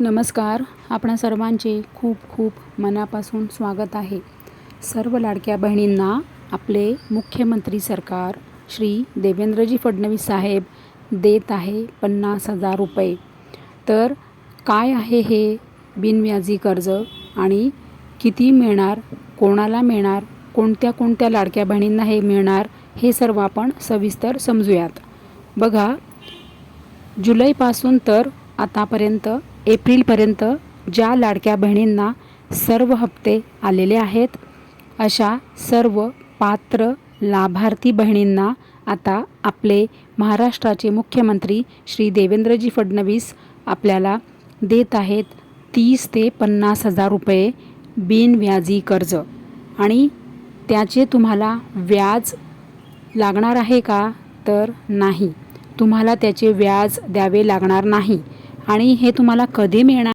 नमस्कार. आपणा सर्वांचे खूप खूप मनापासून स्वागत आहे. सर्व लाडक्या बहिणींना आपले मुख्यमंत्री सरकार श्री देवेंद्रजी फडणवीस साहेब देत आहे पन्नास हजार रुपये. तर काय आहे हे बिनव्याजी कर्ज आणि किती मिळणार कोणाला मिळणार कोणत्या कोणत्या लाडक्या बहिणींना हे मिळणार हे सर्व आपण सविस्तर समजूयात. बघा जुलैपासून तर आतापर्यंत एप्रिलपर्यंत ज्या लाडक्या बहिणींना सर्व हप्ते आलेले आहेत अशा सर्व पात्र लाभार्थी बहिणींना आता आपले महाराष्ट्राचे मुख्यमंत्री श्री देवेंद्रजी फडणवीस आपल्याला देत आहेत तीस ते पन्नास हजार रुपये बिनव्याजी कर्ज. आणि त्याचे तुम्हाला व्याज लागणार आहे का? तर नाही. तुम्हाला त्याचे व्याज द्यावे लागणार नाही. आणि हे तुम्हाला कधी मिळणार?